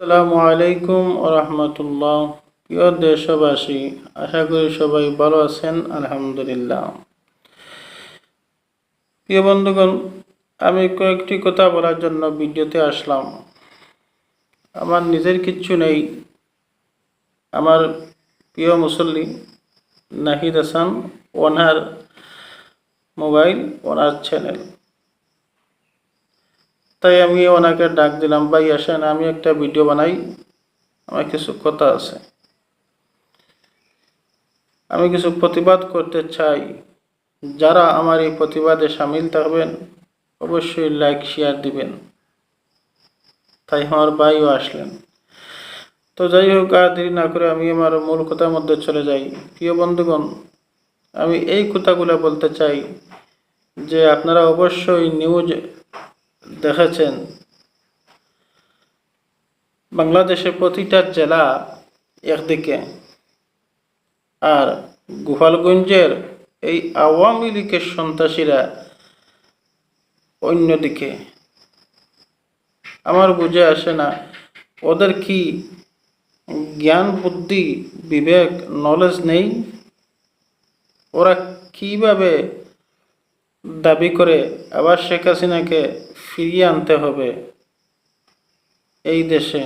আসসালামু আলাইকুম রহমতুল্লাহ। প্রিয় দেশবাসী, আশা করি সবাই ভালো আছেন, আলহামদুলিল্লাহ। প্রিয় বন্ধুগণ, আমি কয়েকটি কথা বলার জন্য ভিডিওতে আসলাম। আমার নিজের কিচ্ছু নেই। আমার প্রিয় মুসল্লি নাহিদ হাসান, ওনার মোবাইল, ওনার চ্যানেল। তাই আমি ওনাকে ডাক দিলাম, ভাই, আসেন, আমি একটা ভিডিও বানাই। আমার কিছু কথা আছে। আমি কিছু প্রতিবাদ করতে চাই। যারা আমার এই প্রতিবাদে সামিল থাকবেন, অবশ্যই লাইক, শেয়ার দিবেন। তাই আমার ভাইও আসলেন। তো যাই হোক, আর দেরি না করে আমি আমার মূল কথার মধ্যে চলে যাই। প্রিয় বন্ধুগণ, আমি এই কথাগুলো বলতে চাই যে আপনারা অবশ্যই নিউজ দেখেছেন বাংলাদেশে প্রতিটা জেলা একদিকে আর গোপালগঞ্জের এই আওয়ামী লীগের সন্ত্রাসীরা অন্যদিকে। আমার বুঝে আসে না ওদের কি জ্ঞান, বুদ্ধি, বিবেক নলেজ নেই? ওরা কীভাবে দাবি করে আবার শেখ হাসিনাকে ফিরিয়ে আনতে হবে। এই দেশে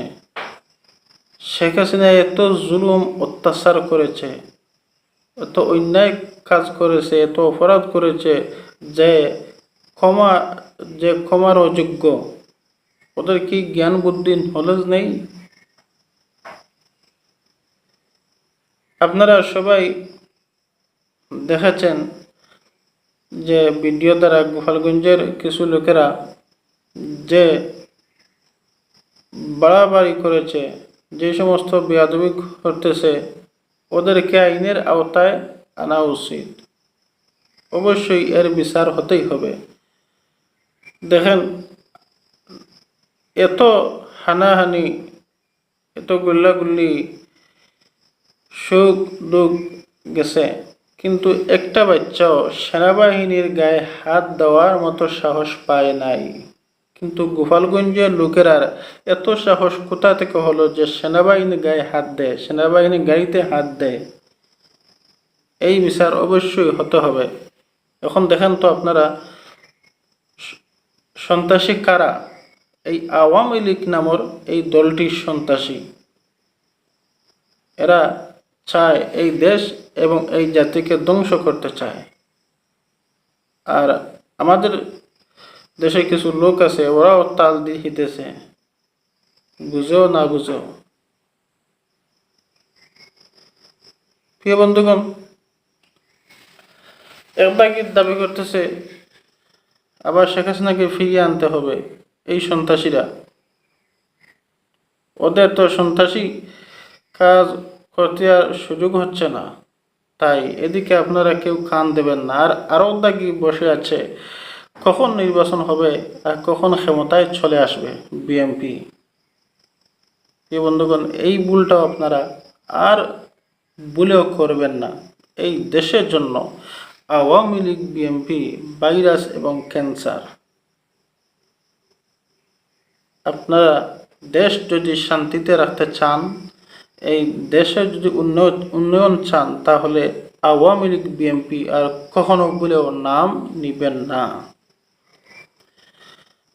শেখ হাসিনা এত জুলুম অত্যাচার করেছে, এত অন্যায় কাজ করেছে, এত অপরাধ করেছে যে ক্ষমা, যে ক্ষমার অযোগ্য। ওদের কি জ্ঞান বুদ্ধি নলেজ নেই? আপনারা সবাই দেখেছেন যে ভিডিও দ্বারা গোপালগঞ্জের কিছু লোকেরা যে বাড়াবাড়ি করেছে, যে সমস্ত বেয়াদবি করতেছে, ওদেরকে আইনের আওতায় আনা উচিত। অবশ্যই এর বিচার হতেই হবে। দেখেন, এত হানাহানি, এত গুল্লাগুল্লি, সুখ দুঃখ গেছে, কিন্তু একটা বাচ্চাও সেনাবাহিনীর গায়ে হাত দেওয়ার মতো সাহস পায় নাই। কিন্তু গোপালগঞ্জের লোকেরা এত সাহস কোথা থেকে হলো যে সেনাবাহিনী গায়ে হাত দেয়, সেনাবাহিনী গাড়িতে হাত দেয়? এই বিচার অবশ্যই হতে হবে। এখন দেখেন তো আপনারা, সন্ত্রাসী কারা? এই আওয়ামী লীগ নামর এই দলটির সন্ত্রাসী। এরা চায় এই দেশ এবং এই জাতিকে ধ্বংস করতে চায়। আর আমাদের দেশে কিছু লোক আছে, ওরাও তাল দিতেছে বুঝো না বুঝো? প্রিয় বন্ধুগণ একদাগির দাবি করতেছে, আবার শেখ হাসিনাকে ফিরিয়ে আনতে হবে এই সন্ত্রাসীরা? ওদের তো সন্ত্রাসী কাজ করতে আর সুযোগ হচ্ছে না। তাই এদিকে আপনারা কেউ কান দেবেন না। আর আরও দাগি বসে আছে কখন নির্বাচন হবে আর কখন ক্ষমতায় চলে আসবে বিএমপি এই বন্ধুগণ, এই ভুলটাও আপনারা আর ভুলেও করবেন না। এই দেশের জন্য আওয়ামী লীগ বিএমপি ভাইরাস এবং ক্যান্সার। আপনারা দেশ যদি শান্তিতে রাখতে চান, এই দেশের যদি উন্নয়ন উন্নয়ন চান, তাহলে আওয়ামী লীগ, বিএনপি আর কখনো বলেও নাম নিবেন না।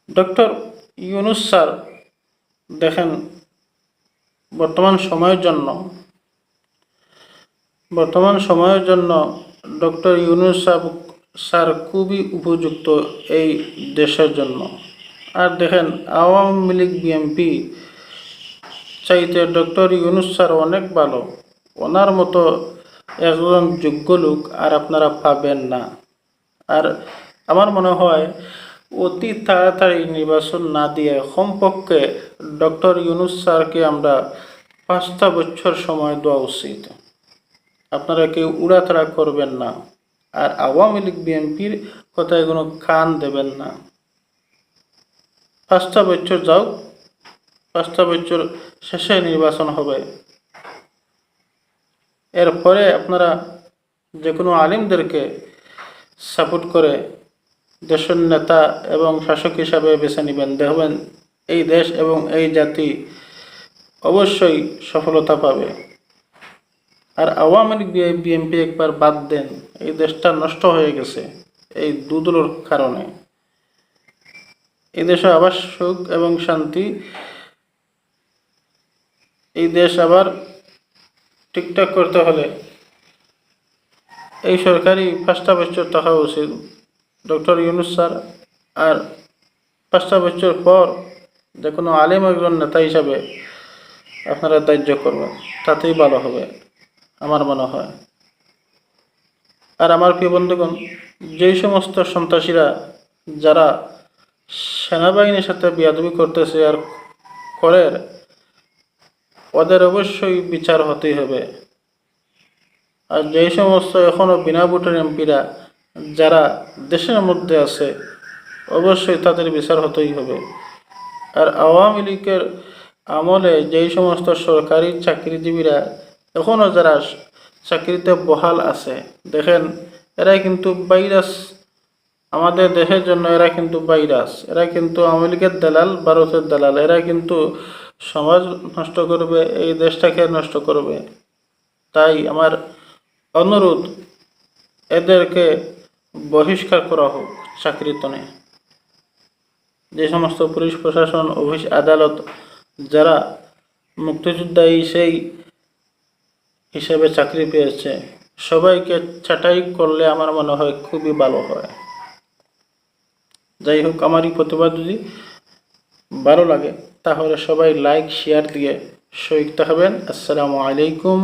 ডক্টর ইউনুস স্যার দেখেন বর্তমান সময়ের জন্য, বর্তমান সময়ের জন্য ডক্টর ইউনুস সাহেব স্যার খুবই উপযুক্ত এই দেশের জন্য। আর দেখেন আওয়ামী লীগ বিএনপি চাইতে ডক্টর ইউনুস স্যার অনেক ভালো। ওনার মতো একজন যোগ্য লোক আর আপনারা পাবেন না। আর আমার মনে হয় অতি তাড়াতাড়ি নির্বাচন না দিয়ে কমপক্ষে ডক্টর ইউনুস স্যারকে আমরা পাঁচটা বছর সময় দেওয়া উচিত। আপনারা কেউ উড়াতাড়া করবেন না। আর আওয়ামী লীগ, বিএনপির কথায় কোনো কান দেবেন না। পাঁচটা বছর যাও, পাঁচটা বছর শেষে নির্বাচন হবে। এরপরে আপনারা যে কোনো আলিমদেরকে সাপোর্ট করে দেশের নেতা এবং শাসক হিসাবে বেছে নেবেন। দেখবেন এই দেশ এবং এই জাতি অবশ্যই সফলতা পাবে। আর আওয়ামী লীগ বিএনপি একবার বাদ দেন, এই দেশটা নষ্ট হয়ে গেছে এই দুদুলোর কারণে। এই দেশে আবার সুখ এবং শান্তি, এই দেশ আবার ঠিকঠাক করতে হলে এই সরকারি বছর থাকা উচিত। ডক্টর ইউনুস স্যার আর পাঁচটা বছর পর যে কোনো আলিম একজন নেতা হিসাবে আপনারা দাহ্য করবেন, তাতেই ভালো হবে, আমার মনে হয়। আর আমার প্রিয় বন্ধুগণ, যেই সমস্ত সন্ত্রাসীরা যারা সেনাবাহিনীর সাথে বিয়াদবি করতেছে আর করে ওদের অবশ্যই বিচার হতেই হবে। আর যেই সমস্ত এখনও বিনা ভোটের এমপিরা যারা দেশের মধ্যে আছে, অবশ্যই তাদের বিচার হতেই হবে। আর আওয়ামী লীগের আমলে যেই সমস্ত সরকারি চাকরিজীবীরা এখনও যারা চাকরিতে বহাল আছে, দেখেন এরা কিন্তু ভাইরাস আমাদের দেশের জন্য এরা কিন্তু ভাইরাস এরা কিন্তু আওয়ামী লীগের দালাল, ভারতের দালাল। এরা কিন্তু সমাজ নষ্ট করবে, এই দেশটাকে নষ্ট করবে। তাই আমার অনুরোধ, এদেরকে বহিষ্কার করা হোক চাকরিতনে যে সমস্ত পুলিশ প্রশাসন, অফিস, আদালত যারা মুক্তিযোদ্ধা সেই হিসেবে চাকরি পেয়েছে, সবাইকে ছাঁটাই করলে আমার মনে হয় খুবই ভালো হয়। যাই হোক আমার এই প্রতিবাদ যদি ভালো লাগে, তাহলে সবাই লাইক শেয়ার দিয়ে শহীদ থাকবেন। আসসালামু আলাইকুম